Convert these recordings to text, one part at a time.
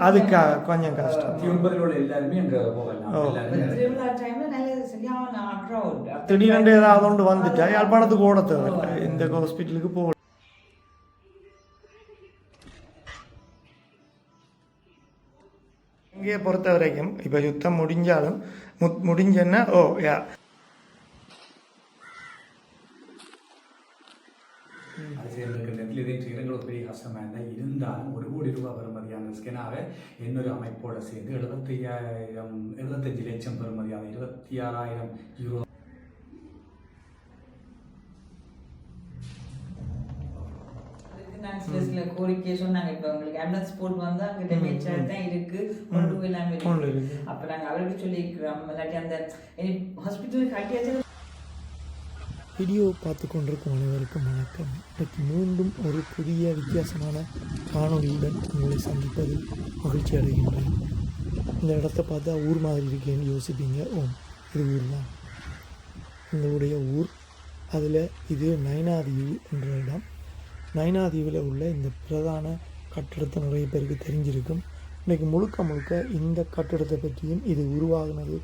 அதுக்கு கொஞ்சம் கஷ்டம் இருபத்தி ஒன்பதுல உள்ள எல்லாருமே அங்க போகலாம் ஓ. எல்லாருமே திருவிழா டைம்ல நல்ல சரியான crowd. திடீரென்று ஏதாவது ஒன்று வந்துட்டா யாழ்ப்பாணத்துக்கு ஓட தேவையில்லை இந்த ஹாஸ்பிட்டலுக்கு போக இங்கே பொறுத்த வரைக்கும் இப்போ யுத்தம் முடிஞ்சாலும் மு- முடிஞ்சன்னா ஓ யா அது செய்யறதுக்கு நேரத்தில் இதை செய்யறது ஒரு பெரிய கஷ்டமா இருந்தா இருந்தாலும் ஒரு கோடி ரூபாய் பெறுமதியான ஸ்கெனாக இன்னொரு அமைப்போட சேர்ந்து எழுபத்தி ஐயாயிரம் எழுபத்தஞ்சு லட்சம் பெறுமதியான இருபத்தி ஆறாயிரம் யூரோ அதுக்கு நாங்க சில சில கோரிக்கை சொன்னாங்க இப்ப உங்களுக்கு ambulance போட்டு வந்தா அங்க damage ஆகிதான் இருக்கு கொண்டு போய் இல்லாம கொண்டு இருக்கு. அப்ப நாங்க அவருக்கு சொல்லியிருக்கிறோம் இல்லாட்டி அந்த ஹாஸ்பிட்டல் கட்டியாச்சு வீடியோ பார்த்து கொண்டிருக்கும் அனைவருக்கும் வணக்கம். இன்றைக்கு மீண்டும் ஒரு புதிய வித்தியாசமான காணொலியுடன் உங்களை சந்திப்பதில் மகிழ்ச்சி அடைகின்றேன். இந்த இடத்த பார்த்தா ஊர் மாதிரி இருக்கேன்னு யோசிப்பீங்க. ஓம் இது ஊர் தான். எங்களுடைய ஊர். அதில் இது நைனாதீவு என்ற இடம். நயனாதீவில் உள்ள இந்த பிரதான கட்டிடத்தை நிறைய பேருக்கு தெரிஞ்சிருக்கும். இன்றைக்கு முழுக்க முழுக்க இந்த கட்டிடத்தை பற்றியும் இது உருவாகினது.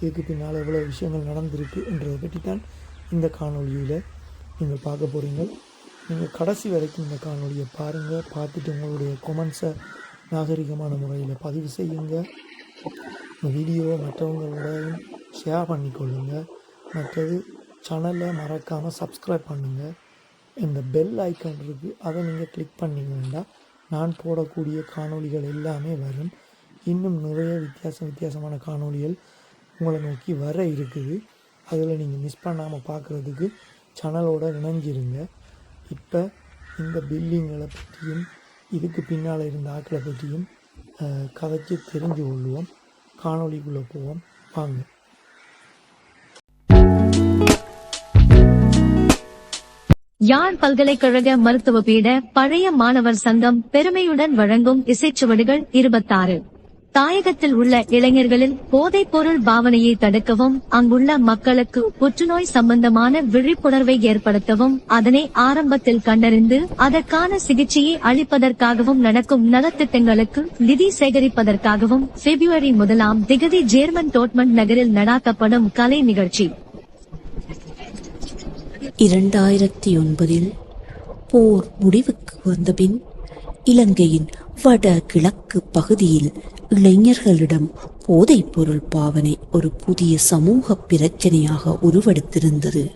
இதுக்கு பின்னால் எவ்வளோ விஷயங்கள் நடந்திருக்கு என்றதை பற்றி தான் இந்த காணொளியில் நீங்கள் பார்க்க போகிறீங்க நீங்கள் கடைசி வரைக்கும் இந்த காணொலியை பாருங்கள் பார்த்துட்டு உங்களுடைய கொமெண்ட்ஸை நாகரிகமான முறையில் பதிவு செய்யுங்க. இந்த வீடியோவை மற்றவங்களோடையும் ஷேர் பண்ணிக்கொள்ளுங்கள் மற்றது சேனலை மறக்காமல் சப்ஸ்கிரைப் பண்ணுங்கள் இந்த பெல் ஐக்கான் இருக்குது அதை நீங்கள் கிளிக் பண்ணிங்கன்னா நான் போடக்கூடிய காணொளிகள் எல்லாமே வரும். இன்னும் நிறைய வித்தியாச வித்தியாசமான காணொளிகள் உங்களை நோக்கி வர இருக்குது. அதில் நீங்கள் மிஸ் பண்ணாமல் பார்க்குறதுக்கு சேனலோடு இணைஞ்சிருங்க. இப்போ இந்த பில்டிங்களை பற்றியும் இதுக்கு பின்னால் இருந்த ஆக்களை பற்றியும் அஹ், கதைச்சு தெரிஞ்சு கொள்வோம். காணொலிக்குள்ளே போவோம். வாங்க. யாழ் பல்கலைக்கழக மருத்துவ பீட பழைய மாணவர் சங்கம் பெருமையுடன் வழங்கும் இசைச்சுவடுகள் இருபத்தாறு. தாயகத்தில் உள்ள இளைஞர்களில் போதைப் பொருள் பாவனையை தடுக்கவும் அங்குள்ள மக்களுக்கு புற்றுநோய் சம்பந்தமான விழிப்புணர்வை ஏற்படுத்தவும் அதனை ஆரம்பத்தில் கண்டறிந்து அதற்கான சிகிச்சையை அளிப்பதற்காகவும் நடக்கும் நலத்திட்டங்களுக்கு நிதி சேகரிப்பதற்காகவும் பிப்ரவரி முதலாம் திகதி ஜேர்மன் டோட்மண்ட் நகரில் நடாத்தப்படும் கலை நிகழ்ச்சி. இரண்டாயிரத்தி ஒன்பதில் போர் முடிவுக்கு வந்தபின் இலங்கையின் வட கிழக்கு பகுதியில் இளைஞர்களிடம் போதைப் பொருள் பாவனை ஒரு புதிய சமூக பிரச்சனையாக உருவெடுத்திருந்தது.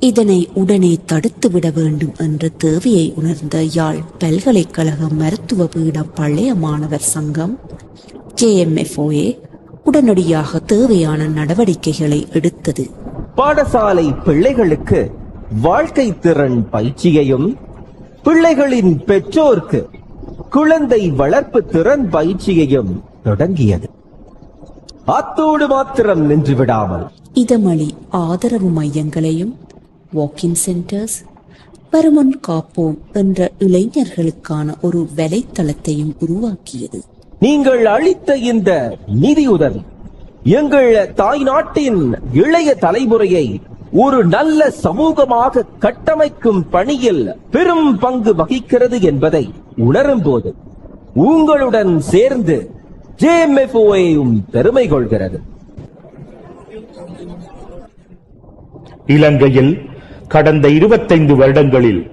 இதனை உடனே தடுத்துவிட வேண்டும் என்ற தேவையை உணர்ந்த யாழ் பல்கலைக்கழக மருத்துவ பீட பழைய மாணவர் சங்கம் ஜேஎம்எஃப்ஓஏ உடனடியாக தேவையான நடவடிக்கைகளை எடுத்தது. பாடசாலை பிள்ளைகளுக்கு வாழ்க்கை திறன் பயிற்சியையும் பிள்ளைகளின் பெற்றோர்க்கு குழந்தை வளர்ப்பு திறன் பயிற்சியையும் தொடங்கியது. அத்தோடு மாத்திரம் நின்று விடாமல் இதமளி ஆதரவு மையங்களையும் வாக்கின் சென்டர்ஸ் வருமுன் காப்போம் என்ற இளைஞர்களுக்கான ஒரு வலைத்தளத்தையும் உருவாக்கியது. நீங்கள் அளித்த இந்த நிதியுதவி எங்கள் தாய் நாட்டின் இளைய தலைமுறையை ஒரு நல்ல சமூகமாக கட்டமைக்கும் பணியில் பெரும் பங்கு வகிக்கிறது என்பதை உணரும் போது உங்களுடன் சேர்ந்து ஜேஎம்எஃப்ஓயும் பெருமை கொள்கிறது இலங்கையில் கடந்த இருபத்தைந்து வருடங்களில்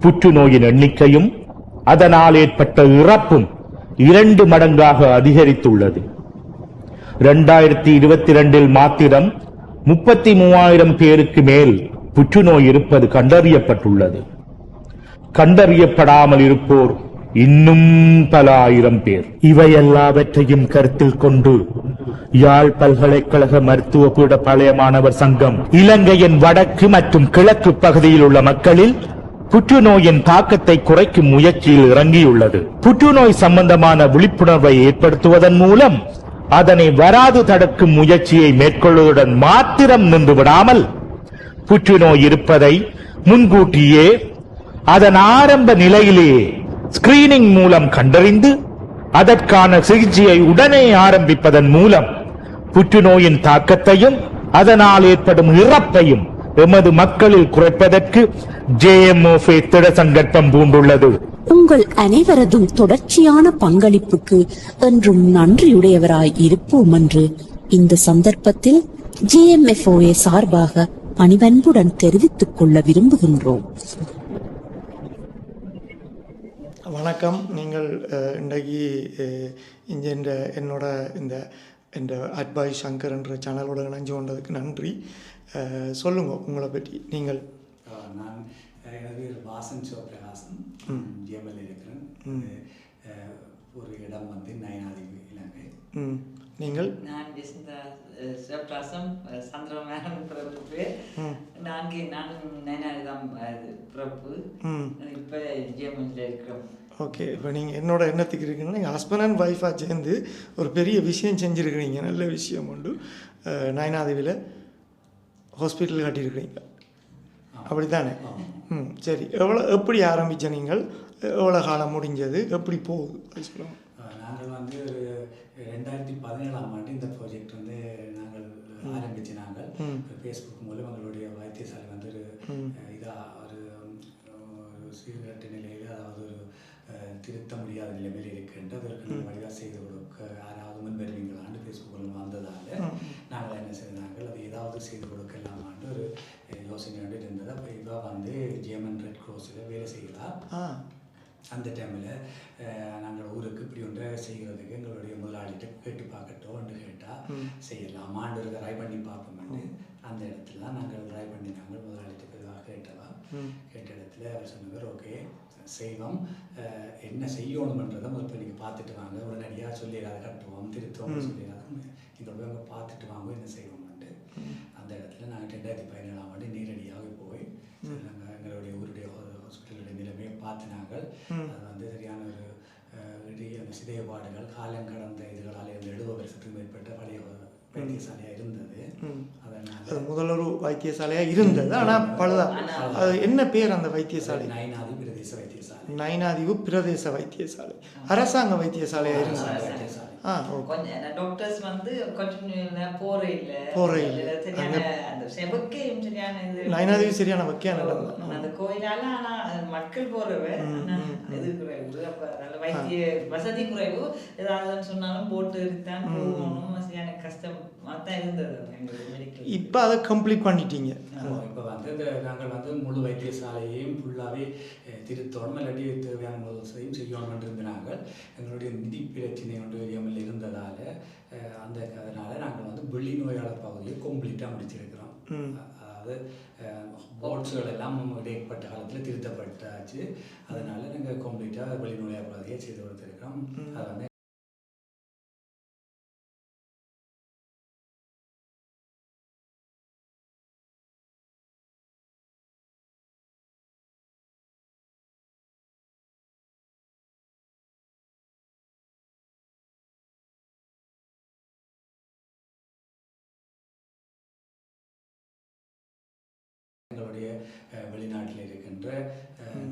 புற்றுநோயின் எண்ணிக்கையும் அதனால் ஏற்பட்ட இறப்பும் இரண்டு மடங்காக அதிகரித்துள்ளது. இரண்டாயிரத்தி இருபத்தி இரண்டில் மாத்திரம் முப்பத்தி மூவாயிரம் பேருக்கு மேல் புற்றுநோய் இருப்பது கண்டறியப்பட்டுள்ளது. கண்டறியப்படாமல் இருப்போர் இன்னும் பல ஆயிரம் பேர். இவை எல்லாவற்றையும் கருத்தில் கொண்டு யாழ் பல்கலைக்கழக மருத்துவ பீட பழைய மாணவர் சங்கம் இலங்கையின் வடக்கு மற்றும் கிழக்கு பகுதியில் உள்ள மக்களில் புற்றுநோயின் தாக்கத்தை குறைக்கும் முயற்சியில் இறங்கியுள்ளது. புற்றுநோய் சம்பந்தமான விழிப்புணர்வை ஏற்படுத்துவதன் மூலம் அதனை வராது தடுக்கும் முயற்சியை மேற்கொள்வதுடன் மாத்திரம் நின்று விடாமல் புற்றுநோய் இருப்பதை முன்கூட்டியே அதன் ஆரம்ப நிலையிலேயே ஸ்கிரீனிங் மூலம் கண்டறிந்து அதற்கான சிகிச்சையை உடனே ஆரம்பிப்பதன் மூலம் புற்றுநோயின் தாக்கத்தையும் அதனால் ஏற்படும் இறப்பையும் எமது மக்களில் குறைப்பதற்கு ஜேஎம்ஓஃபே திட சங்கற்பம் பூண்டுள்ளது. உங்கள் அனைவரதும் தொடர்ச்சியான பங்களிப்புக்கு என்றும் நன்றியுடையவராய் இருப்போம் என்று இந்த சந்தர்ப்பத்தில் ஜேஎம்எஃப்ஓஏ சார்பாக பணிவன்புடன் தெரிவித்துக் கொள்ள விரும்புகின்றோம். வணக்கம். நீங்கள் இன்றைக்கு இந்த என்னோட இந்த இந்த அட்பாய் சங்கர் என்ற சேனலோட இணைஞ்சு கொண்டதுக்கு நன்றி. அஹ், சொல்லுங்க உங்களை பற்றி. நீங்கள். நான் எனது வாசன் சிவபிரகாசன் ஜிஎம்எல் இருக்கிறேன். ஒரு இடம் வந்து நயனாதிபதி இலங்கை. ம், நீங்கள்? நான் ஜெசிந்தா சிவபிராசம் சந்திரமேகன் பிறப்பு நான்கு நானும் நயனாரிதான் இது பிறப்பு. ம். இப்போ ஜிஎம்எல்ல இருக்கிறோம். ஓகே இப்போ நீங்கள் என்னோட எண்ணத்துக்கு இருக்குன்னா நீங்கள் ஹஸ்பண்ட் அண்ட் ஒய்ஃபாக சேர்ந்து ஒரு பெரிய விஷயம் செஞ்சுருக்கிறீங்க. நல்ல விஷயம் உண்டு. நயனாதேவியில் ஹாஸ்பிட்டல் கட்டியிருக்கிறீங்க. அப்படி தானே ம் சரி. எவ்வளோ எப்படி ஆரம்பித்த நீங்கள்? எவ்வளோ காலம் முடிஞ்சது? எப்படி போகுது? நாங்கள் வந்து ஒரு ரெண்டாயிரத்தி பதினேழாம் ஆண்டு இந்த ப்ராஜெக்ட் வந்து நாங்கள் ஆரம்பிச்சு நாங்கள். ஃபேஸ்புக் மூலம் எங்களுடைய வைத்தியசாலை வந்து ஒரு இதாக ஒரு ஒரு சீர்கட்ட நிலையில் அதாவது ஒரு திருத்த முடியாத நிலைமையில் இருக்கின்ற அதற்கு நாங்கள் வழியாக செய்து கொடுக்க யாராவது முன் வருவீங்களான்னு ஃபேஸ்புக் மூலம் வந்ததால் நாங்கள் என்ன செய்தாங்கள் அது ஏதாவது செய்து ஒரு அஹ், யோசனையோடு இருந்தது. அப்போ இவ வந்து ஜிஎம்என் ரெட் க்ரோஸில் வேலை ஆ. அந்த டைமில் நாங்கள் ஊருக்கு இப்படி ஒன்றை செய்கிறதுக்கு எங்களுடைய முதலாளிகிட்ட கேட்டு பார்க்கட்டோன்னு கேட்டால் செய்யலாமான்னு ஒரு ட்ரை பண்ணி பார்ப்போம்னு. அந்த இடத்துல நாங்கள் ட்ரை பண்ணி நாங்கள் முதலாளிகிட்ட போய் கேட்டவா. கேட்ட இடத்துல அவர் சொன்னவர் ஓகே செய்வோம். என்ன செய்யணுமன்றதை முதல்ல நீங்கள் பார்த்துட்டு வாங்க. உடனடியாக சொல்லிடாத கட்டுவோம் திருத்துவோம் சொல்லிடாத அங்கே பார்த்துட்டு வாங்க என்ன செய்வோம்ன்ட்டு அந்த இடத்துல நாங்கள் ரெண்டாயிரத்தி பதினேழாம் ஆண்டு நேரடியாக போய் நாங்கள் எங்களுடைய ஊருடைய ஹாஸ்பிட்டலுடைய நிலைமையை பார்த்து நாங்கள் அது வந்து சரியான ஒரு அந்த சிதையபாடுகள் காலம் கடந்த இதுகளால் இருந்து எழுபது வருஷத்துக்கு மேற்பட்ட பழைய வைத்தியசாலையாக இருந்தது. அதனால் அது முதலொரு வைத்தியசாலையாக இருந்தது. ஆனால் பழுதா? அது என்ன பேர் அந்த வைத்தியசாலை? நயனாதி பிரதேச வைத்தியசாலை. நயனாதிவு பிரதேச வைத்தியசாலை. அரசாங்க வைத்தியசாலையாக இருந்தது. கொஞ்சம் டாக்டர்ஸ் வந்து கண்டினியூல போறே இல்ல போறே இல்ல. சரியான அந்த செவக்கையும் சரியான இது நயனாதிவு சரியான வைக்கியான இடம் தான் அந்த கோயிலால ஆனா மக்கள் போறவ இது குறைவு. வைத்திய வசதி குறைவு. ஏதாவது சொன்னாலும் போட்டு தான் போகணும். சரியான கஷ்டமா. தான் இருந்தது இப்போ அதை கம்ப்ளீட் பண்ணிட்டீங்க. இப்போ வந்து இந்த நாங்கள் வந்து முழு வைத்தியசாலையையும் ஃபுல்லாகவே திருத்தோணும். இல்லாட்டி தேவையான செய்யணும் இருந்து நாங்கள் எங்களுடைய நிதி பிரச்சனை ஒன்று எம்எல் இருந்ததால் அந்த அதனால நாங்கள் வந்து வெளி நோயாளர் பகுதியை கம்ப்ளீட்டாக முடிச்சிருக்கிறோம். அதாவது போர்ட்ஸுகள் எல்லாம் இடைப்பட்ட காலத்தில் திருத்தப்பட்டாச்சு. அதனால நாங்கள் கம்ப்ளீட்டாக வெளி நோயாளர் பகுதியை செய்து கொடுத்துருக்கோம் அதை வந்து எங்களுடைய வெளிநாட்டில் இருக்கின்ற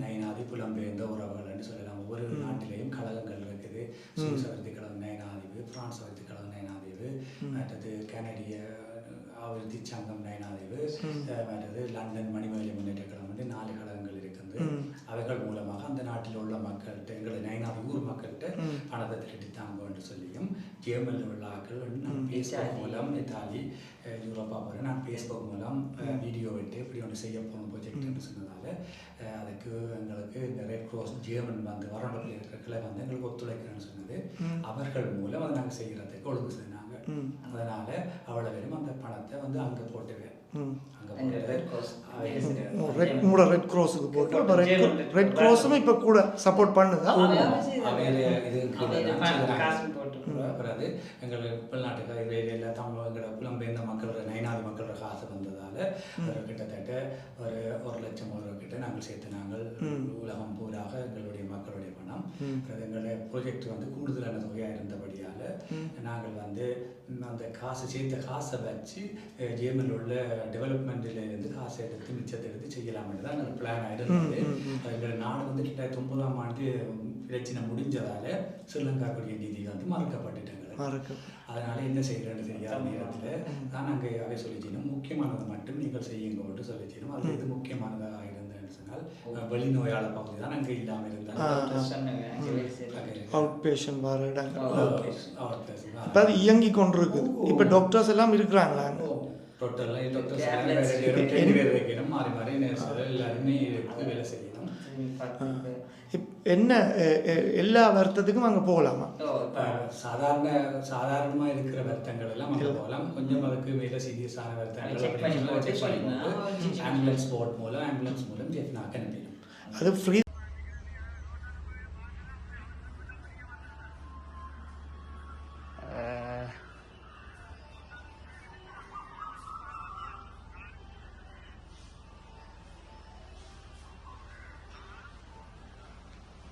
நயனாதி புலம்பெயர்ந்த உறவுகள்னு சொல்லலாம். ஒவ்வொரு நாட்டிலேயும் கழகங்கள் இருக்குது. சுவிஸ் அபிவிருத்தி கழகம் நயனாதிவு பிரான்ஸ் அபிவிருத்தி கழகம் நயனாதிவு மற்றது கனடிய அபிவிருத்தி சங்கம் நயனாதிவு மற்றது லண்டன் மணிமேலை முன்னேற்ற கழகம் வந்து நாலு கழகங்கள் இருக்குது அவைகள் மூலமாக அந்த நாட்டில் உள்ள மக்கள்கிட்ட எங்களை நயனாதி ஊர் மக்கள்கிட்ட பணத்தை திரட்டி தாங்க என்று சொல்லியும் உள்ள ஆட்கள் நான் பேஸ்புக் மூலம் இத்தாலி யூரோப்பா போகிறேன் நான் ஃபேஸ்புக் மூலம் வீடியோ விட்டு இப்படி ஒன்று செய்ய போகணும் ப்ரொஜெக்ட்னு சொன்னதால் அஹ், அதுக்கு எங்களுக்கு இந்த ரெட் க்ராஸ் ஜேர்மன் வந்து வரண்டத்தில் இருக்கிற கிளை வந்து எங்களுக்கு ஒத்துழைக்கிறேன்னு சொன்னது. அவர்கள் மூலம் அதை நாங்கள் செய்கிறதுக்கு ஒழுங்கு செஞ்சாங்க அதனால் அவ்வளோ பேரும் அந்த பணத்தை வந்து அங்கே போட்டுவேன் ரெட் க்ராஸுக்கு போட்டு ரெட் க்ராஸும் இப்போ கூட சப்போர்ட் பண்ணுதா? அவையில இது அவையில பணம் காசு போட்டு பிறகு எங்கள் வெளிநாட்டுக்கு வேலையில் தமிழ் எங்களோட புலம்பெயர்ந்த மக்களோட நயனாதி மக்களோட காசு வந்ததால் ஒரு கிட்டத்தட்ட ஒரு ஒரு லட்சம் ரூபா கிட்ட நாங்கள் சேர்த்து நாங்கள் உலகம் பூராக எங்களுடைய மக்களுடைய பிறகு எங்களுடைய ப்ரொஜெக்ட் வந்து கூடுதலான தொகையாக இருந்தபடியால் நாங்கள் வந்து அந்த காசு சேர்த்த காசை வச்சு ஜேமில் உள்ள டெவலப்மெண்ட்டில் இருந்து காசை எடுத்து மிச்சத்தை எடுத்து செய்யலாம்னு தான் எங்களுக்கு பிளான் இருந்தது எங்கள் நாடு வந்து ரெண்டாயிரத்தி ஒன்பதாம் ஆண்டு பிரச்சனை முடிஞ்சதால ஸ்ரீலங்காக்குரிய நிதி வந்து மறுக்கப்பட்டுட்டாங்க. மறக்க அதனால என்ன செய்யறேன்னு தெரியாத நேரத்தில் தான் நாங்கள் அவை சொல்லிச்சினோம் முக்கியமானதை மட்டும் நீங்கள் செய்யுங்கன்னு சொல்லிச்சினோம் அது இது முக்கியமானதாக இருந்தேன்னு சொன்னால் வெளிநோயாளர் பகுதி தான் அங்கே இல்லாமல் அங்கே. அங்கே அவுட் பேஷண்ட் வர இடங்கள் அது இயங்கி கொண்டிருக்குது இப்போ டாக்டர்ஸ் எல்லாம் இருக்கிறாங்களா அங்க? டோட்டலாக டாக்டர் Tablets. ரெண்டு பேர் வைக்கணும். மாறி மாறி எல்லாருமே வேலை செய்யணும். என்ன எல்லா வருத்தத்துக்கும் அங்கே போகலாமா? சாதாரண சாதாரணமாக இருக்கிற வருத்தங்கள் எல்லாம் அங்கே போகலாம். கொஞ்சம் அதுக்கு மேலே சீரியஸான வருத்தங்கள் ஆம்புலன்ஸ் போர்ட் மூலம் ஆம்புலன்ஸ் மூலம் அனுப்பிடும் அது ஃப்ரீ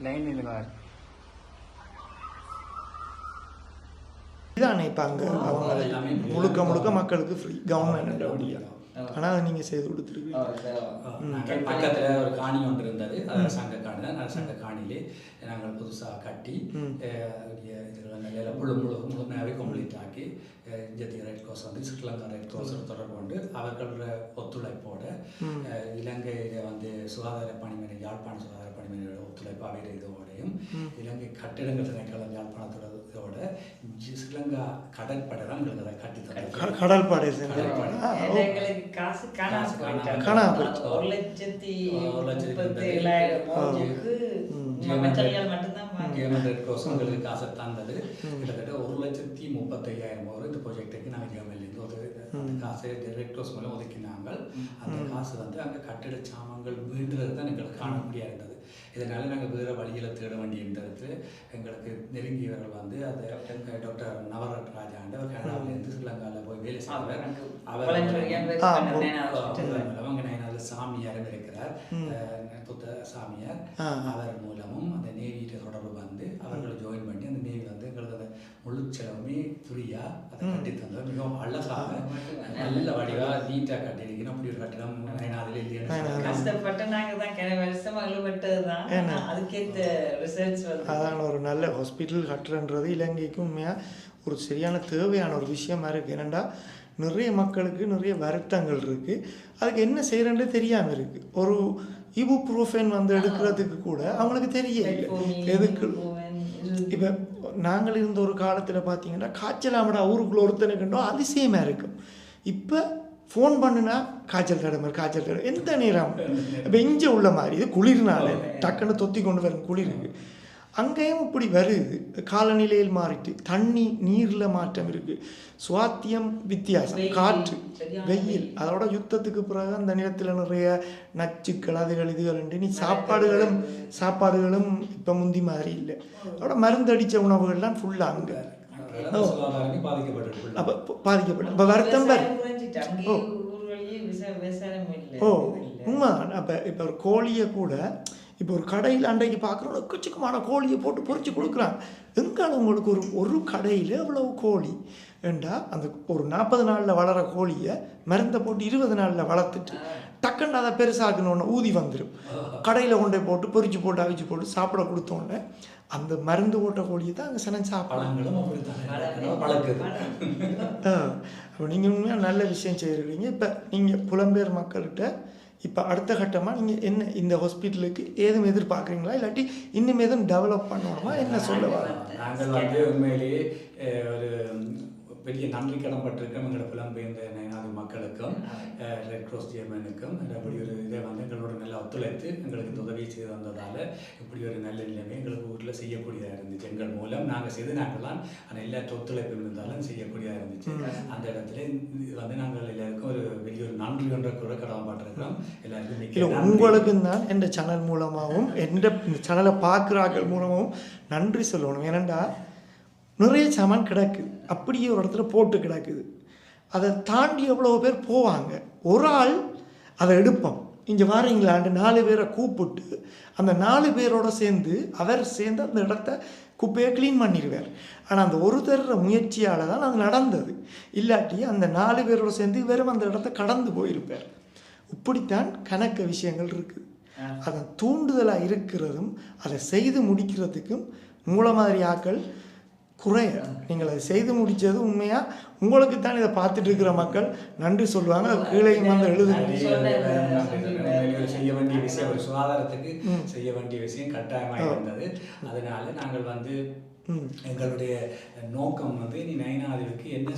லைன் இல்லைவார் இதானே இப்போ அங்கே அவங்க. முழுக்க முழுக்க மக்களுக்கு ஃப்ரீ கவர்மெண்ட் வழியா ஆனால் நீங்கள் செய்து கொடுத்துருக்கீங்க. பக்கத்தில் ஒரு காணி ஒன்று இருந்தது. அரசாங்க காணி தான் அரசாங்க காணியிலே நாங்கள் புதுசாக கட்டி முழு முழு முழுமையாகவே கம்ப்ளீட் ஆக்கி இந்திய ரெட் கிராஸ் வந்து ஸ்ரீலங்கா ரெட் கிராஸ் தொடர்பு கொண்டு அவர்களோட ஒத்துழைப்போட இலங்கையில வந்து சுகாதார பணிமனை யாழ்ப்பாண சுகாதார பணிமனையோட ஒத்துழைப்பு அவையில் இதோடையும் இலங்கை கட்டிடங்கள் திணைக்களம் யாழ்ப்பாணத்தோட இதோட ஜி- ஸ்ரீலங்கா கடற்படை தான் எங்களுக்கு அதை கட்டி கடற்படை. எங்களுக்கு காசு காணாம போயிடுச்சு. ஒரு லட்சத்தி ஒரு லட்சத்தி ஏழாயிரம் மட்டும்தான் உங்களுக்கு காசை தந்தது. கிட்டத்தட்ட ஒரு லட்சத்தி முப்பத்தையாயிரம் ரூபாய் இந்த ப்ராஜெக்ட்டுக்கு நாங்கள் ஜெர்மன்லேருந்து ரெட் கிராஸ் மூலம் ஒதுக்கினாங்க அந்த காசு வந்து அங்கே கட்டிட சாமான்கள் வீண்டுறது தான் எங்களுக்கு காண முடியாது இருந்தது இதனால நாங்கள் வேறு வழியில் தேட வேண்டியிருந்தது எங்களுக்கு நெருங்கியவர்கள் வந்து அதை டாக்டர் நவரட் ராஜாண்ட அவர் கனடாவிலேருந்து ஸ்ரீலங்காவில் போய் வேலை செய்வார் அவர். அவங்க நயனால சாமியாரும் இருக்கிறார். அஹ் புத்த சாமியார். அவர் மூலமும் அந்த நேவியிட்ட தொடர்பு வந்து அவர்களை ஜாயின் பண்ணி எங்களுக்கு அந்த முழு செலவுமே ஃப்ரீயா அதை கட்டி தந்தது. மிகவும் அழகாக நல்ல வடிவா நீட்டா கட்டியிருக்கணும் அப்படி ஒரு கட்டிடம் இல்லைன்னு சொல்றாங்க. கஷ்டப்பட்டு நாங்க தான் கிணறு வருஷம் அழுபட்டதுதான் ஏன்னா? அதுக்கேத்த ரிசல்ட்ஸ் வந்து அதான் ஒரு நல்ல ஹாஸ்பிட்டல் கட்டுறன்றது இலங்கைக்கு உண்மையாக ஒரு சரியான தேவையான ஒரு விஷயமா இருக்குது ஏனெண்டா நிறைய மக்களுக்கு நிறைய வருத்தங்கள் இருக்குது அதுக்கு என்ன செய்கிறேன்னு தெரியாமல் இருக்குது ஒரு இபுப்ரோஃபென் வந்து எடுக்கிறதுக்கு கூட அவங்களுக்கு தெரியல எதுக்கு? இப்போ நாங்கள் இருந்த ஒரு காலத்தில் பார்த்தீங்கன்னா காய்ச்சல் ஆமடா ஊருக்குள்ள ஒருத்தனுக்குண்டோ அதிசயமாக இருக்கும் இப்போ ஃபோன் பண்ணுனா காய்ச்சல் தடமை காய்ச்சல் தடமை எந்த நேரம்? இப்போ இங்கே உள்ள மாதிரி இது குளிர்னால டக்குன்னு தொத்தி கொண்டு வரும் குளிருக்கு. அங்கேயும் இப்படி வருது. காலநிலையில் மாறிட்டு தண்ணி நீரில் மாற்றம் இருக்குது சுவாத்தியம் வித்தியாசம். காற்று வெயில். அதோட யுத்தத்துக்கு பிறகு அந்த நிலத்தில் நிறைய நச்சுக்கள் அதுகள் இதுகள் உண்டு. நீ சாப்பாடுகளும் சாப்பாடுகளும் இப்போ முந்தி மாதிரி இல்லை. அதோட மருந்தடித்த உணவுகள்லாம் ஃபுல்லாக அங்கே. அப்போ பாதிக்கப்படும் இப்போ வருத்தம் ஓ. இல்லை. உண்மை அப்போ இப்போ ஒரு கோழியை கூட இப்போ ஒரு கடையில் அன்றைக்கு பார்க்குறோம் எக்கச்சக்கமான கோழியை போட்டு பொரிச்சு கொடுக்குறாங்க. எங்கால உங்களுக்கு ஒரு ஒரு கடையில் எவ்வளவு கோழி? ஏண்டா அந்த ஒரு நாற்பது நாளில் வளர கோழியை மருந்தை போட்டு இருபது நாளில் வளர்த்துட்டு டக்குன்னு அதை பெருசாக்கணுன்னு ஊதி வந்துடும் கடையில் கொண்டு போட்டு பொரிச்சு போட்டு அவிச்சு போட்டு சாப்பிட கொடுத்தோன்னே அந்த மருந்து போட்ட கோழியை தான் அங்கே சனம் சாப்பிடலாம் அப்போ நீங்கள் உண்மையாக நல்ல விஷயம் செய்கிறீங்க இப்போ நீங்கள் புலம்பெயர் மக்கள்கிட்ட இப்போ அடுத்த கட்டமாக நீங்கள் என்ன இந்த ஹாஸ்பிட்டலுக்கு ஏதும் எதிர்பார்க்குறீங்களா? இல்லாட்டி இன்னும் எதுவும் டெவலப் பண்ணணுமா? என்ன சொல்ல வர நாங்கள் வந்து உண்மையிலேயே ஒரு நன்றி கடன் பட்டிருக்கோம் எங்களோட புலம்பெயர்ந்த நயனாதி மக்களுக்கும் ரெட் கிராஸ் ஜெர்மனுக்கும் அப்படி ஒரு இதை வந்து எங்களோட நல்லா ஒத்துழைத்து எங்களுக்கு இந்த உதவி செய்து வந்ததால் இப்படி ஒரு நல்ல நிலைமை எங்களுக்கு ஊரில் செய்யக்கூடியதாக இருந்துச்சு எங்கள் மூலம் நாங்கள் செய்து நாங்கள்லாம் அந்த எல்லா ஒத்துழைப்பு இருந்தாலும் செய்யக்கூடியதாக இருந்துச்சு அந்த இடத்துல இது வந்து நாங்கள் எல்லாருக்கும் ஒரு பெரிய ஒரு நன்றி ஒன்றை கூட கடமைப்பட்டிருக்கிறோம் எல்லாருக்கும். உங்களுக்கும் தான் எந்த சேனல் மூலமாகவும் எந்த சேனலை பார்க்குறாக்கள் மூலமாகவும் நன்றி சொல்லணும் ஏனண்டா நிறைய சாமான் கிடக்குது அப்படியே ஒரு இடத்துல போட்டு கிடக்குது. அதை தாண்டி எவ்வளோ பேர் போவாங்க. ஒரு ஆள் அதை எடுப்போம் இங்கே வாரீங்களாண்டு நாலு பேரை கூப்பிட்டு அந்த நாலு பேரோட சேர்ந்து அவர் சேர்ந்து அந்த இடத்த குப்பையை க்ளீன் பண்ணிடுவார். ஆனால் அந்த ஒரு தர்ற முயற்சியால் தான் அது நடந்தது. இல்லாட்டி அந்த நாலு பேரோட சேர்ந்து வெறும் அந்த இடத்த கடந்து போயிருப்பார். இப்படித்தான் கணக்க விஷயங்கள் இருக்குது அதன் தூண்டுதலாக இருக்கிறதும் அதை செய்து முடிக்கிறதுக்கும் மூல மாதிரி ஆக்கள் குறைய நீங்கள் அதை செய்து முடித்தது உண்மையாக உங்களுக்கு தான் இதை பார்த்துட்டு இருக்கிற மக்கள் நன்றி சொல்லுவாங்க. கீழேயும் வந்து உண்மையிலேயே செய்ய வேண்டிய விஷயம் ஒரு சுகாதாரத்துக்கு செய்ய வேண்டிய விஷயம் கட்டாயமாக இருந்தது. அதனால நாங்கள் வந்து எங்களுடைய நோக்கம் வந்து இனி நயனாதிவுக்கு என்ன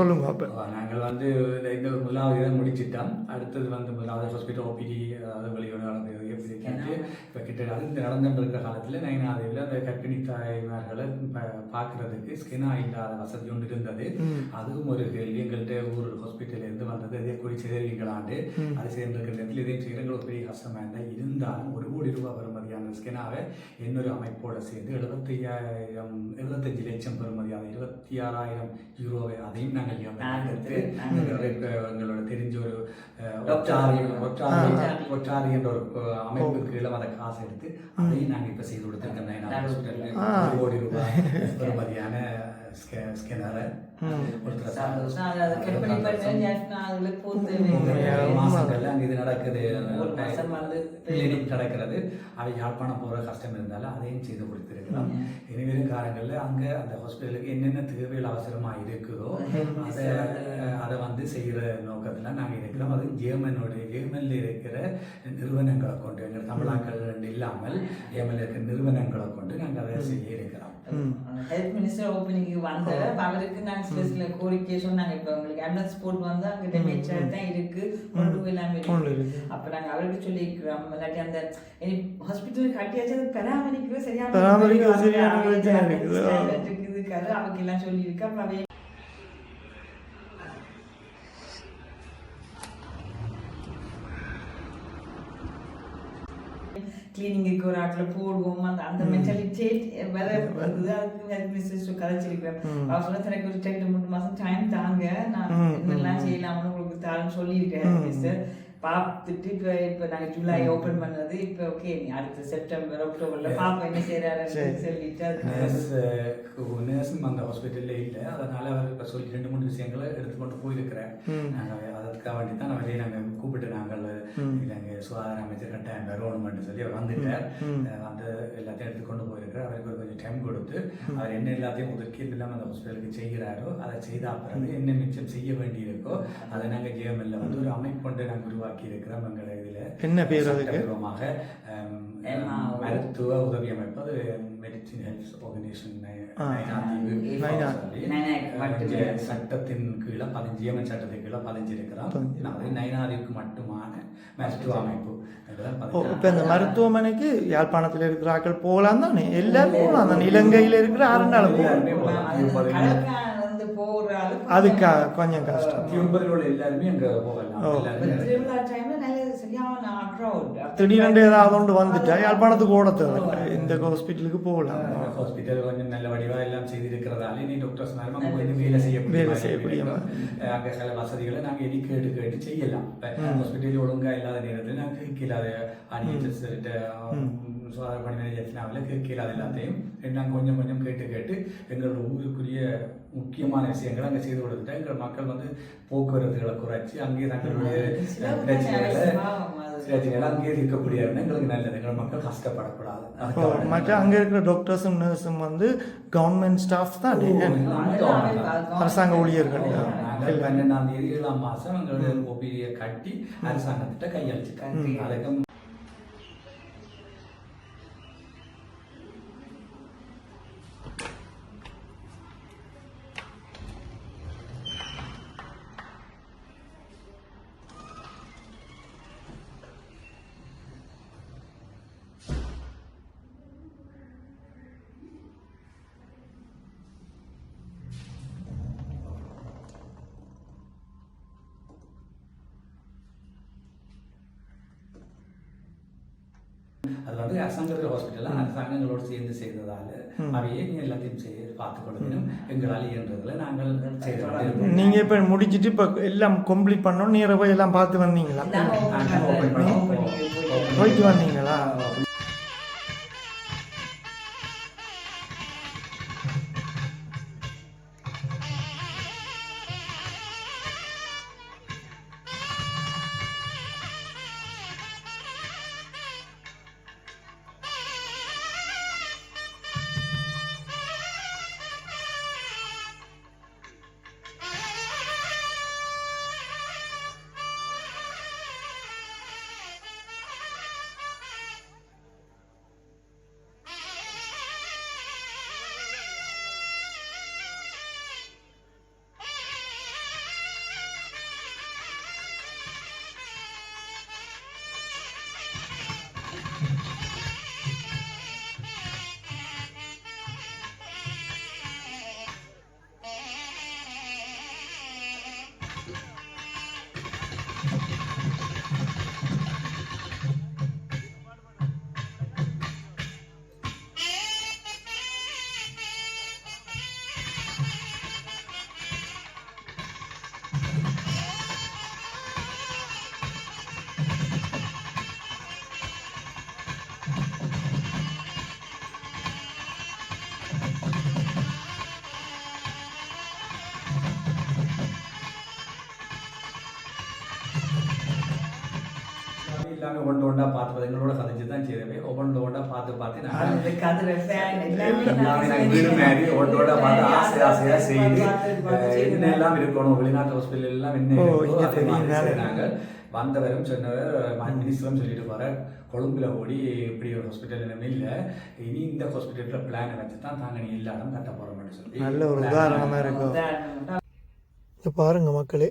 சொல்லுங்க அப்போ. நாங்கள் வந்து இந்த- முதலாவது இதை முடிச்சிட்டோம். அடுத்தது வந்து முதலாவது ஹாஸ்பிட்டல் ஓபிடி அதாவது வெளியோட எப்படி கேட்டு இப்போ கிட்ட இந்த நடந்துட்டு இருக்கிற காலத்தில் நயனாதேவியில் அந்த கர்ப்பிணி தாய்மார்களை பார்க்கறதுக்கு ஸ்கினா இல்லாத வசதி ஒன்று இருந்தது. அதுவும் ஒரு கேள்வி. எங்கள்கிட்ட ஊர் ஹாஸ்பிட்டல்ல இருந்து வந்தது அதே குறி செய்திருக்கலாண்டு அது சேர்ந்திருக்கிற இடத்துல இதையும் செய்கிற பெரிய கஷ்டமாக இருந்தால் இருந்தாலும் ஒரு கோடி ரூபாய் பெறுமதியான ஸ்கினாவை இன்னொரு அமைப்போட சேர்ந்து எழுபத்தையாயிரம் எழுபத்தஞ்சு லட்சம் பெறுமதியான இருபத்தி ஆறாயிரம் யூரோவை அதையும் நாங்கள் எங்களோட தெரிஞ்ச ஒரு ஒற்றாரி ஒற்றாரி ஒற்றாரி என்ற ஒரு அஹ், அமைப்பு கீழே அந்த காசை எடுத்து அதையும் நாங்கள் இப்போ செய்து கொடுத்துருக்கோம். கோடி ரூபாய் பெறுமதியான ஸ்கே- ஸ்கேனரை மாசங்கள்ல அங்க இது நடக்குது. நடக்கிறது அவை யாழ்ப்பாணம் போற கஷ்டம் இருந்தாலும் அதையும் செய்து கொடுத்திருக்கிறோம். இனிவரும் காலங்களில் அங்க அந்த ஹாஸ்பிட்டலுக்கு என்னென்ன தேவைகள் அவசரமா இருக்குதோ அதை அதை வந்து செய்கிற நோக்கத்துல நாங்க இருக்கிறோம். அது ஜேர்மனோட ஜேர்மன்ல இருக்கிற நிறுவனங்களை கொண்டு எங்கள் தமிழாக்கள் இல்லாமல் ஜேர்மன்ல இருக்கிற நிறுவனங்களை கொண்டு நாங்க அதை செய்ய இருக்கிறோம். ஹெல்த் மினிஸ்டர் ஓப்பனிங்க்கு வந்த அவருக்கு நாங்கள் சில கோரிக்கை சொன்னாங்க இப்போ உங்களுக்கு ஆம்புலன்ஸ் போர்ட் வந்து அங்கே டேமேஜ் தான் இருக்கு. கொண்டு போய் எல்லாமே கொண்டு இருக்கு. இருக்கு. அப்போ நாங்கள் அவருக்கு சொல்லியிருக்கிறோம். இல்லாட்டி அந்த ஹாஸ்பிட்டல் கட்டியாச்சு அது பராமரிக்கிறது சரியான பராமரிக்கிறது சரியான. இருக்குது. அவருக்கு எல்லாம் சொல்லியிருக்கு. அப்போ அவை கிளீனிங்குக்கு ஒரு ஆட்டில் போடுவோம். அந்த அந்த மென்டாலிட்டி வேற இருக்குது அதுக்கு ஹெல்த் மினிஸ்டர் கதைச்சிருக்கிறேன் அவர் சொன்ன எனக்கு ஒரு ரெண்டு மூணு மாசம் டைம் தாங்க. நான் என்னெல்லாம் செய்யலாம்னு உங்களுக்கு தாருன்னு சொல்லியிருக்கேன் மினிஸ்டர் பார்த்துட்டு இப்போ இப்போ நாங்கள் ஜூலை ஓப்பன் பண்ணது இப்போ ஓகே நீ அடுத்த செப்டம்பர் அக்டோபர்ல பாப்போம் என்ன செய்யறாருன்னு சொல்லிட்டு நர்ஸும் அந்த ஹாஸ்பிட்டல்ல இல்லை. அதனால அவர் இப்போ சொல்லி ரெண்டு மூணு விஷயங்களை எடுத்துக்கொண்டு போயிருக்கிறேன் நாங்கள் அதுக்காக வேண்டி தான் அவரே நாங்கள் கூப்பிட்டு நாங்கள் இல்லைங்க சுகாதார அமைச்சர் கட்டாயம் வரணும்னு சொல்லி அவர் வந்துட்டார். அஹ் வந்து எல்லாத்தையும் எடுத்துக்கொண்டு போயிருக்கிறார். அவருக்கு ஒரு கொஞ்சம் டைம் கொடுத்து அவர் என்ன எல்லாத்தையும் ஒதுக்கி இல்லாமல் அந்த ஹாஸ்பிட்டலுக்கு செய்கிறாரோ அதை செய்த பிறகு என்ன மிச்சம் செய்ய வேண்டியிருக்கோ அதை நாங்கள் ஜேஎம்எல்ல வந்து ஒரு அமைப்பு கொண்டு நாங்கள் உருவாக்கி இருக்கிறோம் எங்களை இதில். என்ன பேர் MRO. மருத்துவ உதவி அமைப்பு அது மெடிசின் ஹெல்த் ஆர்கனைசேஷன். சட்டத்தின் கீழே பதிஞ்சு ஜிஎம்என் சட்டத்தின் கீழே பதிஞ்சிருக்கிறோம் அது நைனாதிக்கு மட்டுமான மருத்துவ அமைப்பு. இப்போ இந்த மருத்துவமனைக்கு யாழ்ப்பாணத்தில் இருக்கிற ஆட்கள் போகலாம் தானே? எல்லாரும் போகலாம் தானே? இலங்கையில் இருக்கிற எல்லாருமே போகலாம். கடற்கரை வந்து போகிற அளவுக்கு அதுக்கு கொஞ்சம் கஷ்டம். எல்லாருமே அங்கே போகலாம். திடீரென்று ஏதாவது ஒன்று வந்துட்டா யாழ்ப்பாணத்துக்கு ஓட தேவையில்லை இந்த ஹாஸ்பிட்டலுக்கு போகலாம் ஹாஸ்பிட்டல் கொஞ்சம் நல்ல வடிவாக எல்லாம் செய்திருக்கிறதால இனி டாக்டர்ஸ் மேலே நம்ம கொஞ்சம் வேலை செய்யக்கூடிய வேலை செய்யக்கூடிய அங்க சில வசதிகளை நாங்கள் இனி கேட்டு கேட்டு செய்யலாம் ஹாஸ்பிட்டல் ஒழுங்கா இல்லாத நேரத்தில் நாங்கள் கேட்கலாத ஆடியன்ஸ் சுகாதார பணி மேனேஜர்னாவில் கேட்கலாத எல்லாத்தையும் நாங்கள் கொஞ்சம் கொஞ்சம் கேட்டு கேட்டு எங்களோட ஊருக்குரிய முக்கியமான விஷயங்களை அங்கே செய்து கொடுத்துட்டா எங்கள் மக்கள் வந்து போக்குவரத்துகளை குறைச்சி அங்கேயே தங்களுடைய பிரச்சனைகளை இருக்கக்கூடிய எங்களுக்கு நல்லது. எங்கள் மக்கள் கஷ்டப்படக்கூடாது. மற்ற அங்கே இருக்கிற டாக்டர்ஸும் நர்ஸும் வந்து கவர்மெண்ட் ஸ்டாஃப் தான் அரசாங்க ஊழியர்கள். நாங்கள் பன்னெண்டாம் தேதி ஏழாம் மாசம் எங்களுடைய ஒப்பியை கட்டி அரசாங்கத்திட்ட கையளிச்சுட்டாங்க அதுக்கு அரசாங்கங்களோடு சேர்ந்து செய்ததால அவையே நீ எல்லாத்தையும் செய்ய பார்த்துக் கொள்ளணும் எங்களால் இயன்றதில் நாங்கள் செய்து கொண்டிருக்கிறோம். நீங்கள் இப்போ முடிச்சிட்டு இப்போ எல்லாம் கம்ப்ளீட் பண்ணோம். நீரை போய் எல்லாம் பார்த்து வந்தீங்களா? போயிட்டு வந்தீங்களா? எல்லாமே ஒன்றா பார்த்து எங்களோட கதைச்சு தான் செய்தவே ஒவ்வொன்று ஒன்றா பார்த்து பார்த்து நாங்கள் எல்லாமே எல்லாமே நாங்கள் வீடு மாதிரி ஒன்றோட பார்த்து ஆசை ஆசையா செய்து செய்து. என்னெல்லாம் இருக்கணும் வெளிநாட்டு ஹாஸ்பிட்டல் எல்லாம் என்ன செய்றாங்க. வந்தவரும் சொன்னவர் மினிஸ்டரும் சொல்லிட்டு போற கொழும்புல ஓடி இப்படி ஒரு ஹாஸ்பிட்டல் இனிமே இல்லை. இனி இந்த ஹாஸ்பிட்டலில் பிளானை வச்சு தான் தாங்க நீ இடம் கட்ட போறோம்னு சொல்லி நல்ல ஒரு உதாரணமாக இருக்கும். பாருங்க மக்களே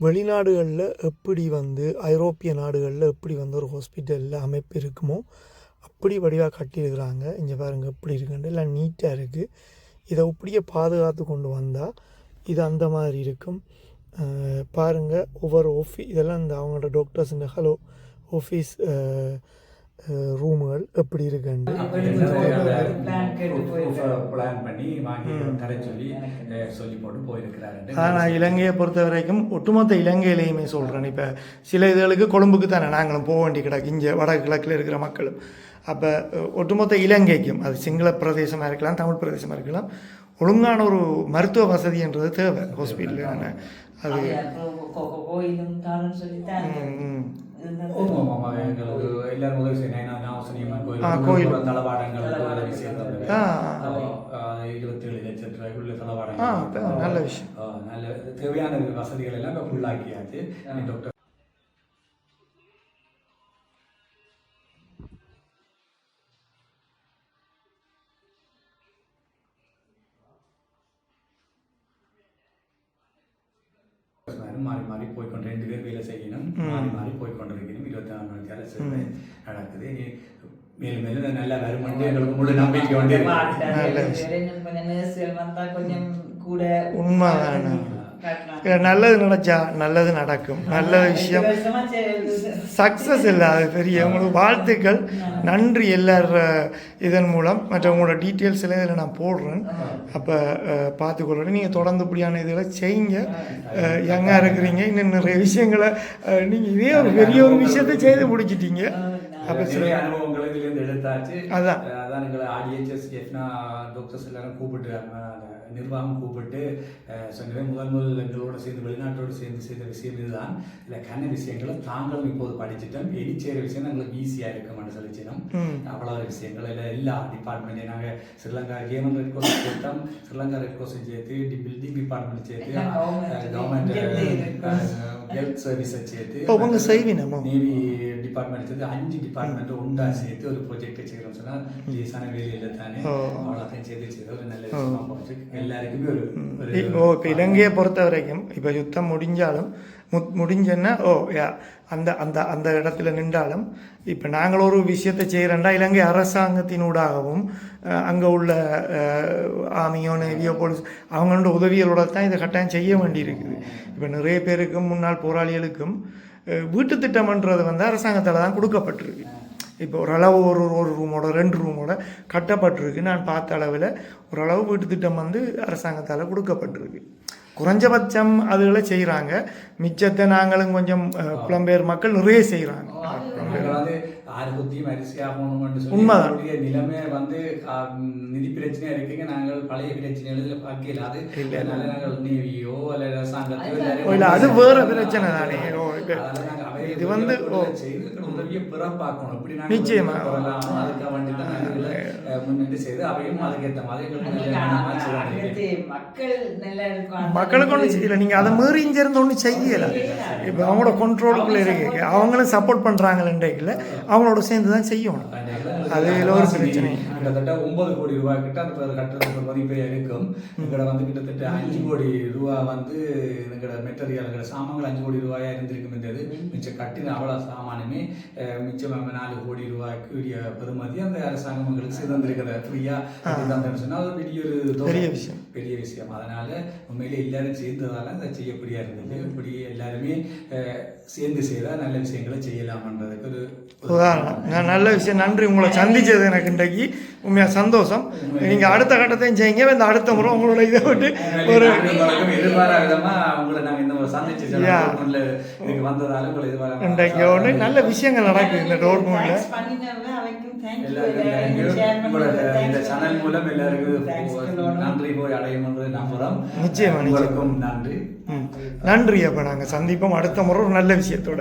வெளிநாடுகளில் எப்படி வந்து ஐரோப்பிய நாடுகளில் எப்படி வந்து ஒரு ஹாஸ்பிட்டலில் அமைப்பு இருக்குமோ அப்படி வடிவாக கட்டியிருக்கிறாங்க. இங்கே பாருங்க எப்படி இருக்குன்னு எல்லாம் நீட்டாக இருக்குது இதை அப்படியே பாதுகாத்து கொண்டு வந்தால் இது அந்த மாதிரி இருக்கும். பாருங்கள் ஒவ்வொரு ஆஃபீஸ் இதெல்லாம் இந்த அவங்களோட டாக்டர்ஸ் இந்த ஹலோ ஆஃபீஸ் ரூமுகள் எப்படி இருக்குன்னு Plan கேட்டு போயிருக்காரு. பிளான் பண்ணி வாங்கி தர சொல்லி அஹ், சொல்லி போட்டு போயிருக்கிறாரு ஆனால் இலங்கையை பொறுத்த வரைக்கும் ஒட்டுமொத்த இலங்கையிலையுமே சொல்கிறேன் இப்போ சில இதுகளுக்கு கொழும்புக்கு தானே நாங்களும் போக வேண்டி கிடக்கு. இங்கே வடக்கு கிழக்கில் இருக்கிற மக்களும். அப்போ ஒட்டுமொத்த இலங்கைக்கும் அது சிங்கள பிரதேசமாக இருக்கலாம் தமிழ் பிரதேசமாக இருக்கலாம் ஒழுங்கான ஒரு மருத்துவ வசதின்றது தேவை. ஹாஸ்பிட்டலில் அது கோயிலும் தானும் சொல்லித்தான் ம், ம். இருந்தது. ஆமாம் ஆமாம் எங்களுக்கு எல்லாரும் உதவி செய்யணும் நான் அவசரியமாக ஆ, கோயில் கோயில். கோயில் தளவாடங்கள் உதவி செய்யறது ஆ. இருபத்தேழு லட்சம் ரூபாய்க்குள்ள ஆ, தளவாடங்கள் அப்ப நல்ல விஷயம். ஆ, நல்ல தேவையான வசதிகள் எல்லாம் இப்போ ஃபுல்லாக்கியாச்சு டாக்டர் மாறி மாறி போய்க்கொண்டு ரெண்டு பேர் வேலை செய்யணும். மாறி மாறி போய்க்கொண்டிருக்கணும் இருபத்தி நாலு மணி நேரம் நடக்குது. மேலும் மேலும் நல்லா வருமானு எங்களுக்கு முழு நம்பிக்கை வந்தா கொஞ்சம் கூட உண்மைதானே. நல்லது நினச்சா நல்லது நடக்கும். நல்ல விஷயம். சக்ஸஸ் இல்லை அது பெரிய. உங்களுக்கு வாழ்த்துக்கள். நன்றி எல்லார் இதன் மூலம். மற்ற உங்களோட டீட்டெயில்ஸ் எல்லாம் இதில் நான் போடுறேன். அப்போ பார்த்துக்கொள்கிறேன் நீங்கள் தொடர்ந்து இப்படியான இதுகளை செய்யுங்க. யங்காக இருக்கிறீங்க? இன்னும் நிறைய விஷயங்களை நீங்கள் இதே ஒரு பெரிய ஒரு விஷயத்தை செய்து முடிச்சிட்டீங்க. அனுபவங்கள் அதான். அதான் எங்களை எஃப்னா டாக்டர்ஸ் எல்லாரும் கூப்பிட்டு நிர்வாகம் கூப்பிட்டு சொன்னவே முதல் முதல் எங்களோட சேர்ந்து வெளிநாட்டோடு சேர்ந்து செய்த விஷயம் இதுதான் இல்லை கண்ண விஷயங்களை தாங்களும் இப்போது படிச்சுட்டோம் இனி செய்கிற விஷயம் எங்களுக்கு ஈஸியாக இருக்கும்னு சொல்லிச்சிடும் அவ்வளோ விஷயங்கள் இல்லை எல்லா டிபார்ட்மெண்ட்டையும் நாங்கள் ஸ்ரீலங்கா கேமன் ரெட் கோர்ஸ் சேர்த்தோம் ஸ்ரீலங்கா ரெட் கோர்ஸ் சேர்த்து பில்டிங் டிபார்ட்மெண்ட் சேர்த்து. கவர்மெண்ட். ஹெல்த் சர்வீஸை சேர்த்து நேவி டிபார்ட்மெண்ட் சேர்த்து அஞ்சு டிபார்ட்மெண்ட் ஒன்றா சேர்த்து ஒரு ப்ராஜெக்ட் செய்கிறோம் சொன்னால் லேசான வேலையில் தானே. அவ்வளோத்தையும் சேர்த்து செய்து ஒரு நல்ல விஷயமா போச்சு. எல்லாருக்குமே ஒரு ஒரு இ- ஓ இப்போ இலங்கையை பொறுத்த வரைக்கும் இப்போ யுத்தம் முடிஞ்சாலும் மு- முடிஞ்சேன்னா ஓ அந்த அந்த அந்த இடத்துல நின்றாலும் இப்போ நாங்கள் ஒரு விஷயத்தை செய்கிறோண்டா இலங்கை அரசாங்கத்தினூடாகவும் அங்கே உள்ள ஆர்மியோ நேவியோ போலீஸ் அவங்களோட உதவிகளோட தான் இதை கட்டாயம் செய்ய வேண்டியிருக்குது. இப்போ நிறைய பேருக்கும் முன்னாள் போராளிகளுக்கும் வீட்டு திட்டம்ன்றது வந்து அரசாங்கத்தால் தான் கொடுக்கப்பட்டிருக்கு. இப்போ ஓரளவு ஒரு ஒரு ரூமோட ரெண்டு ரூமோட கட்டப்பட்டிருக்கு. நான் பார்த்த அளவில் ஓரளவு வீட்டு திட்டம் வந்து அரசாங்கத்தால் கொடுக்கப்பட்டிருக்கு. குறைஞ்சபட்சம் அதுகளை செய்கிறாங்க மிச்சத்தை நாங்களும் கொஞ்சம் புலம்பெயர் மக்கள் நிறைய செய்கிறாங்க ஆறு குத்தியும் அரிசியாக போகணும்னு சொல்லி நிலைமை வந்து நிதி பிரச்சனையா இருக்குங்க. நாங்கள் பழைய பிரச்சனைகள் பார்க்கல அது அதனால நாங்கள் நேவியோ அல்ல அரசாங்கத்தையோ இல்ல, அது வேற பிரச்சனை தானே. நாங்க இது வந்து உதவியை பிற பார்க்கணும் இப்படி நிச்சயமா. அதுக்காக வேண்டி தான் முன்னிட்டு செய்து அவையும் அதுக்கேற்ற மாதிரி மக்களுக்கு ஒன்றும் செய்யல. நீங்கள் அதை மீறி இருந்து ஒன்றும் செய்யலை. இப்போ அவங்களோட கண்ட்ரோலுக்குள்ளே இருக்கு அவங்களும் சப்போர்ட் பண்ணுறாங்கன்றதுல அவங்களோட சேர்ந்து தான் செய்யணும் அது இதுல ஒரு பிரச்சனை. கிட்டத்தட்ட ஒன்பது கோடி ரூபாய் கிட்ட அந்த கட்டுறதுக்கு மதிப்பே இருக்கும் எங்கட வந்து கிட்டத்தட்ட அஞ்சு கோடி ரூபாய் வந்து எங்கட மெட்டீரியல் எங்கட சாமான்கள் அஞ்சு கோடி ரூபாயா இருந்திருக்கும் இருந்தது மிச்சம் கட்டின அவ்வளவு சாமானுமே மிச்சம் நாலு கோடி ரூபாய்க்கு உரிய பெறுமதி அந்த அரசாங்கம் எங்களுக்கு சிறந்திருக்கிற ஃப்ரீயா தந்தேன்னு சொன்னா அது பெரிய ஒரு. பெரிய விஷயம். பெரிய விஷயம். அதனால உண்மையிலே எல்லாரும் சேர்ந்ததால அதை செய்யக்கூடிய இருந்தது. இப்படி எல்லாருமே சேர்ந்து செய்தா நல்ல விஷயங்களை செய்யலாம்ன்றதுக்கு ஒரு உதாரணம். நல்ல விஷயம். நன்றி. உங்களை சந்திச்சது எனக்கு இன்றைக்கு. உண்மையாக சந்தோஷம். நீங்கள் அடுத்த கட்டத்தையும் செய்யுங்க. இந்த அடுத்த முறை உங்களோட இதை விட்டு ஒரு இன்றைக்கு ஒன்று நல்ல விஷயங்கள் நடக்குது இந்த பண்ணதுக்கு இந்த. சேனல் மூலம் எல்லாருக்கும். நன்றி போய் அடையும் என்று நம்புறோம் நிச்சயமா, நிச்சயமா. உங்களுக்கும் நன்றி. நன்றி அப்போ நாங்கள் சந்திப்போம். அடுத்த முறை ஒரு நல்ல விஷயத்தோட.